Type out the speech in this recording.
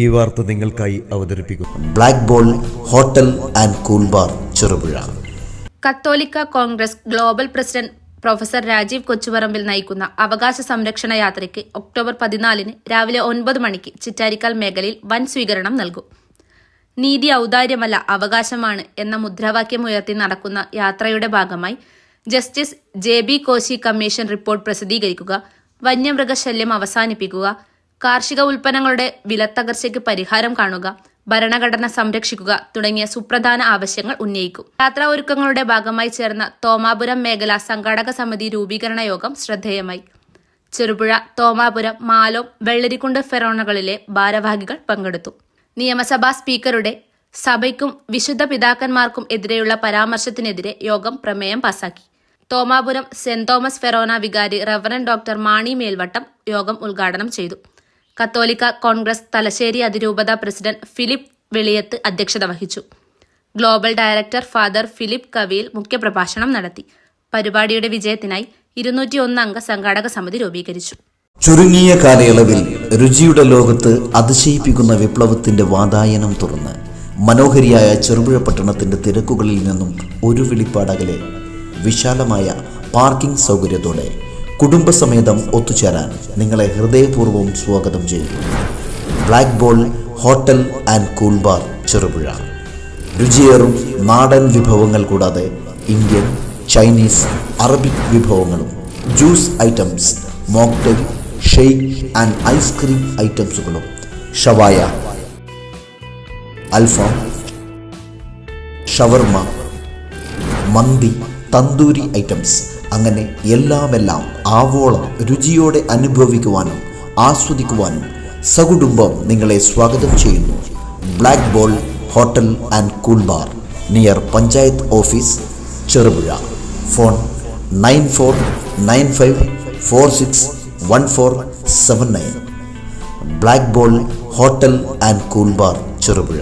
ഈ വാർത്ത നിങ്ങൾക്കായി അവതരിപ്പിക്കുന്നു. Black ball hotel and cool bar Cherupuzha കത്തോലിക്ക Congress global president professor Rajeev Kochuparambil നയിക്കുന്ന അവകാശ സംരക്ഷണ യാത്രയ്ക്ക് ഒക്ടോബർ പതിനാലിന് രാവിലെ ഒൻപത് മണിക്ക് ചിറ്റാരിക്കാൽ മേഖലയിൽ വൻ സ്വീകരണം നൽകും. നീതി ഔദാര്യമല്ല അവകാശമാണ് എന്ന മുദ്രാവാക്യം ഉയർത്തി നടക്കുന്ന യാത്രയുടെ ഭാഗമായി justice J B Koshy commission report പ്രസിദ്ധീകരിക്കുക വന്യമൃഗശല്യം അവസാനിപ്പിക്കുക കാർഷിക ഉൽപ്പന്നങ്ങളുടെ വിലത്തകർച്ചയ്ക്ക് പരിഹാരം കാണുക ഭരണഘടന സംരക്ഷിക്കുക തുടങ്ങിയ സുപ്രധാന ആവശ്യങ്ങൾ ഉന്നയിക്കും. യാത്രാ ഒരുക്കങ്ങളുടെ ഭാഗമായി ചേർന്ന തോമാപുരം മേഖല സംഘാടക സമിതി രൂപീകരണ യോഗം ശ്രദ്ധേയമായി. ചെറുപുഴ തോമാപുരം മാലോം വെള്ളരിക്കുണ്ട് ഫെറോണകളിലെ ഭാരവാഹികൾ പങ്കെടുത്തു. നിയമസഭാ സ്പീക്കറുടെ സഭയ്ക്കും വിശുദ്ധ പിതാക്കന്മാർക്കും എതിരെയുള്ള പരാമർശത്തിനെതിരെ യോഗം പ്രമേയം പാസാക്കി. തോമാപുരം സെന്റ് തോമസ് ഫെറോന വികാരി റവറൻ ഡോക്ടർ മാണി മേൽവട്ടം യോഗം ഉദ്ഘാടനം ചെയ്തു. കത്തോലിക്ക കോൺഗ്രസ് തലശ്ശേരി അതിരൂപത പ്രസിഡന്റ് ഫിലിപ്പ് വെളിയത്ത് അധ്യക്ഷത വഹിച്ചു. Global director father Philip Kaviyil മുഖ്യപ്രഭാഷണം നടത്തി. പരിപാടിയുടെ വിജയത്തിനായി ഇരുന്നൂറ്റി ഒന്ന് അംഗ സംഘാടക സമിതി രൂപീകരിച്ചു. ചുരുങ്ങിയ കാലയളവിൽ രുചിയുടെ ലോകത്ത് അതിശയിപ്പിക്കുന്ന വിപ്ലവത്തിന്റെ വാതായനം തുറന്ന് മനോഹരിയായ ചെറുപുഴ പട്ടണത്തിന്റെ തിരക്കുകളിൽ നിന്നും ഒരു വിളിപ്പാടകലെ വിശാലമായ പാർക്കിംഗ് സൗകര്യത്തോടെ കുടുംബസമേതം ഒത്തുചേരാൻ നിങ്ങളെ ഹൃദയപൂർവം സ്വാഗതം ചെയ്യുന്നു black ball hotel and cool bar Cherupuzha. രുചിയേറും നാടൻ വിഭവങ്ങൾ കൂടാതെ ഇന്ത്യൻ ചൈനീസ് അറബിക് വിഭവങ്ങളും juice items mocktail shake and ice cream ഐറ്റംസുകളും ഷവായ അൽഫാം ഷവർമ മന്തി തന്തൂരി ഐറ്റംസ് അങ്ങനെ എല്ലാമെല്ലാം ആവോളം രുചിയോടെ അനുഭവിക്കുവാനും ആസ്വദിക്കുവാനും സകുടുംബം നിങ്ങളെ സ്വാഗതം ചെയ്യുന്നു. Black ball hotel and cool bar near panchayat office Cherupuzha phone nine four nine five four six one four seven nine black ball hotel and cool bar Cherupuzha